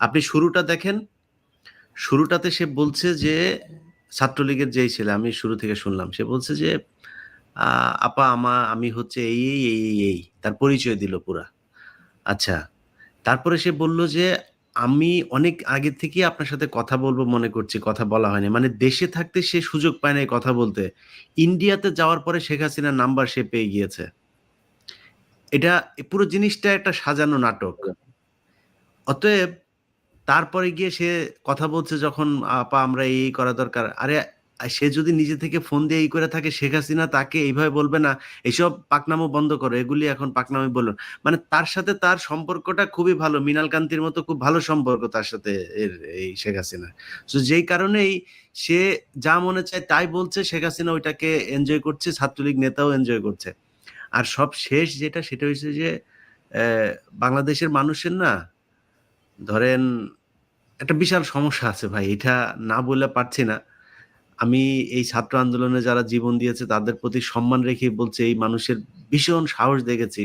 আপনি শুরুটা দেখেন। শুরুটাতে সে বলছে যে, ছাত্রলীগের যেই ছেলে, আমি শুরু থেকে শুনলাম, সে বলছে যে আপা, আমা, আমি হচ্ছে এই এই এই এই তার পরিচয় দিল পুরা। আচ্ছা তারপরে সে বলল যে, আমি অনেক আগে থেকে আপনার সাথে কথা বলব মনে করছি, কথা বলা হয়নি। মানে দেশে থাকতে সে সুযোগ পায় না কথা বলতে। ইন্ডিয়াতে যাওয়ার পরে শেখ হাসিনার নাম্বার সে পেয়ে গিয়েছে। এটা পুরো জিনিসটা একটা সাজানো নাটক। অতএব তারপরে গিয়ে সে কথা বলছে যখন, আপা, আমরা এই করা দরকার। আরে, সে যদি নিজে থেকে ফোন দিয়ে এই করে থাকে, শেখ হাসিনা তাকে এইভাবে বলবে না, এইসব পাকনামো বন্ধ করো, এগুলি এখন পাকনামি বলুন। মানে তার সাথে তার সম্পর্কটা খুবই ভালো, মিনাল কান্তির মতো খুব ভালো সম্পর্ক তার সাথে এর, এই শেখ হাসিনা। তো যেই কারণেই সে যা মনে চায় তাই বলছে, শেখ হাসিনা ওইটাকে এনজয় করছে, ছাত্রলীগ নেতাও এনজয় করছে। আর সব শেষ যেটা, সেটা হচ্ছে যে বাংলাদেশের মানুষের না, ধরেন একটা বিশাল সমস্যা আছে ভাই, এটা না বলে পারছি না। আমি এই ছাত্র আন্দোলনে যারা জীবন দিয়েছে, তাদের প্রতি সম্মান রেখে বলছে, এই মানুষের ভীষণ সাহস দেখেছি।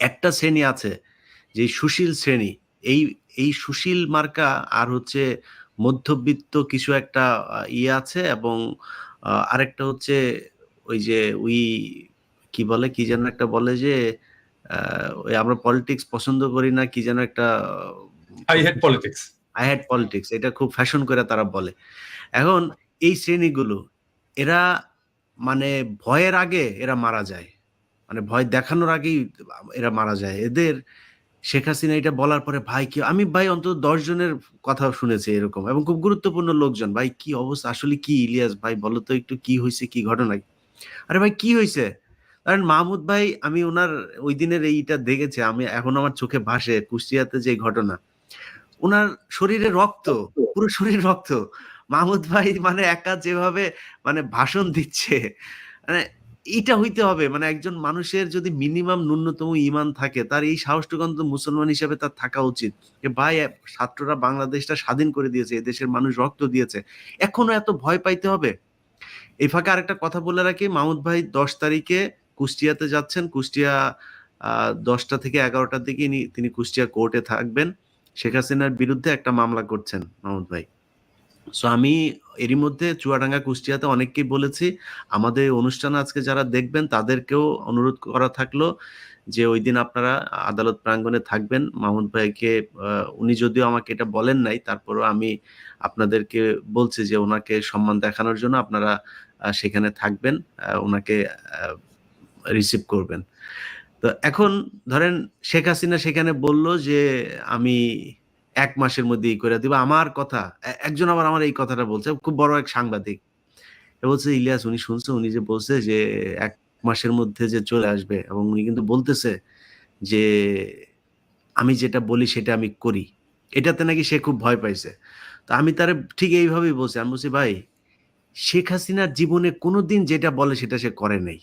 একটা শ্রেণি আছে, যে সুশীল শ্রেণি। এই এই সুশীল মার্কা আর হচ্ছে মধ্যবিত্ত কিছু একটা ইয়ে আছে এবং আরেকটা হচ্ছে ওই যে ওই কি বলে, কি যেন একটা বলে যে ওই আমরা পলিটিক্স পছন্দ করি না, কি যেন একটা I politics I had politics এটা খুব ফ্যাশন করে তারা বলে। এখন এই শ্রেণীগুলো, এরা মানে ভয়ের আগে এরা মারা যায়। মানে ভয় দেখানোর আগেই এরা মারা যায়। এদের শেখ হাসিনা এটা বলার পরে, ভাই, কি আমি, ভাই, অন্তত দশ জনের কথা শুনেছি এরকম এবং খুব গুরুত্বপূর্ণ লোকজন। ভাই, কি অবস্থা? আসলে কি, ইলিয়াস ভাই, বলো তো একটু কি হয়েছে, কি ঘটনা? আরে ভাই, কি হয়েছে? কারণ মাহমুদ ভাই, আমি ওনার ওই দিনের এইটা দেখেছি, আমি এখন আমার চোখে ভাসে কুষ্টিয়াতে যে ঘটনা। ওনার শরীরে রক্ত পুরো শরীর রক্ত। মাহমুদ ভাই মানে একা যেভাবে মানে ভাষণ দিচ্ছে মানে এইটা হইতে হবে। মানে একজন মানুষের যদি মিনিমাম ন্যূনতম ইমান থাকে তার এই সাহসটুকু অন্তত মুসলমান হিসেবে তার থাকা উচিত। যে ভাই ছাত্ররা বাংলাদেশটা স্বাধীন করে দিয়েছে এদেশের মানুষ রক্ত দিয়েছে। এখনও এত ভয় পাইতে হবে? এই ফাঁকে আরেকটা কথা বলে রাখি মাহমুদ ভাই দশ তারিখে কুষ্টিয়াতে যাচ্ছেন। কুষ্টিয়া আহ, দশটা থেকে এগারোটার দিকে তিনি কুষ্টিয়া কোর্টে থাকবেন। শেখ হাসিনার বিরুদ্ধে একটা মামলা করছেন মাহমুদ ভাই। সো আমি এরই মধ্যে চুয়াডাঙ্গা কুষ্টিয়াতে অনেককেই বলেছি, আমাদের অনুষ্ঠান আজকে যারা দেখবেন তাদেরকেও অনুরোধ করা থাকল যে ওই দিন আপনারা আদালত প্রাঙ্গণে থাকবেন। মাহমুদ ভাইকে উনি যদিও আমাকে এটা বলেন নাই, তারপরও আমি আপনাদেরকে বলছি যে ওনাকে সম্মান দেখানোর জন্য আপনারা সেখানে থাকবেন ওনাকে রিসিভ করবেন। তো এখন ধরেন শেখ হাসিনা সেখানে বলল যে আমি এক মাসের মধ্যেই করে দিব। আমার কথা একজন আবার আমার এই কথাটা বলছে, খুব বড় এক সাংবাদিক। বলছে, ইলিয়াস, উনি শুনছে, উনি যে বলছে যে এক মাসের মধ্যে যে চলে আসবে এবং উনি কিন্তু বলতেছে যে আমি যেটা বলি সেটা আমি করি। এটাতে নাকি সে খুব ভয় পাইছে। তো আমি তারে ঠিক এইভাবেই বলছি। আমি বলছি, ভাই, শেখ হাসিনার জীবনে কোনোদিন যেটা বলে সেটা সে করে নাই।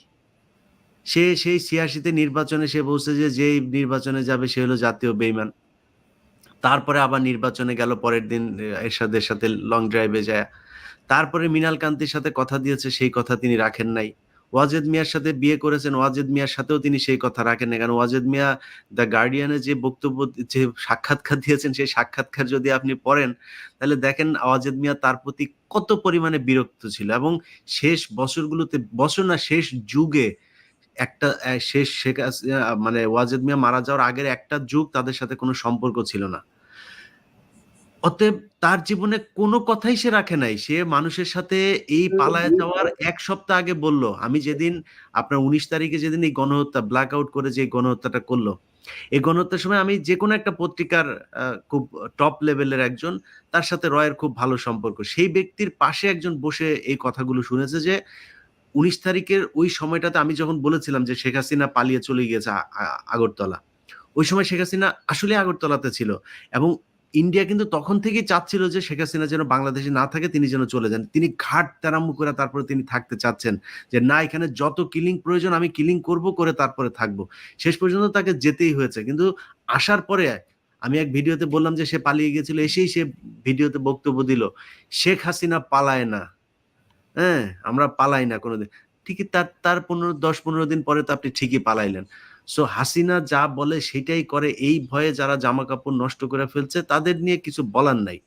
সে সেই ছিয়াশিতে নির্বাচনে সে বলছে যে যেই নির্বাচনে যাবে সে হলো জাতীয় বেইমান। তারপরে আবার নির্বাচনে গেল, পরের দিন এরশাদের সাথে লং ড্রাইভে যায়। তারপরে মিনাল কান্তির সাথে কথা দিয়েছে, সেই কথা তিনি রাখেন নাই। ওয়াজেদ মিয়ার সাথে বিয়ে করেছেন, ওয়াজেদ মিয়ার সাথেও তিনি সেই কথা রাখেন না কারণ ওয়াজেদ মিয়া দ্য গার্ডিয়ানে যে বক্তব্য, যে সাক্ষাৎকার দিয়েছেন, সেই সাক্ষাৎকার যদি আপনি পড়েন, তাহলে দেখেন ওয়াজেদ মিয়া তার প্রতি কত পরিমাণে বিরক্ত ছিল। এবং শেষ বছরগুলোতে, বছর না, শেষ যুগে একটা শেষ শেখ মানে ওয়াজেদ মিয়া মারা যাওয়ার আগের একটা যুগ তাদের সাথে কোনো সম্পর্ক ছিল না। অতএব তার জীবনে কোনো কথাই সে রাখে নাই। সে মানুষের সাথে এই পালায় যাওয়ার এক সপ্তাহ আগে বলল আমি যেদিন আপনার উনিশ তারিখে যেদিন এই গণহত্যা ব্ল্যাক আউট করে যে গণহত্যাটা করল এই গণহত্যার সময় আমি যে কোনো একটা পত্রিকার খুব টপ লেভেলের একজন তার সাথে রয়ের খুব ভালো সম্পর্ক। সেই ব্যক্তির পাশে একজন বসে এই কথাগুলো শুনেছে যে উনিশ তারিখের ওই সময়টাতে আমি যখন বলেছিলাম যে শেখ হাসিনা পালিয়ে চলে গিয়েছে আগরতলা, ওই সময় শেখ হাসিনা আসলে আগরতলাতে ছিল এবং ইন্ডিয়া কিন্তু তখন থেকেই চাচ্ছিল যে শেখ হাসিনা যেন বাংলাদেশে না থাকে তিনি যেন চলে যান। তিনি ঘাট তেরাম্মু করে তারপরে তিনি থাকতে চাচ্ছেন যে না, এখানে যত কিলিং প্রয়োজন আমি কিলিং করব করে তারপরে থাকব। শেষ পর্যন্ত তাকে যেতেই হয়েছে। কিন্তু আসার পরে আমি এক ভিডিওতে বললাম যে সে পালিয়ে গিয়েছিল, এসেই সে ভিডিওতে বক্তব্য দিল, শেখ হাসিনা পালায় না। হ্যাঁ আমরা পালাই না কোনোদিন। ঠিকই তার তার পনেরো, দশ, পনেরো দিন পরে তো আপনি ঠিকই পালাইলেন। সো হাসিনা যা বলে সেটাই করে, এই ভয়ে যারা জামা কাপড় নষ্ট করে ফেলছে, তাদের নিয়ে কিছু বলার নাই।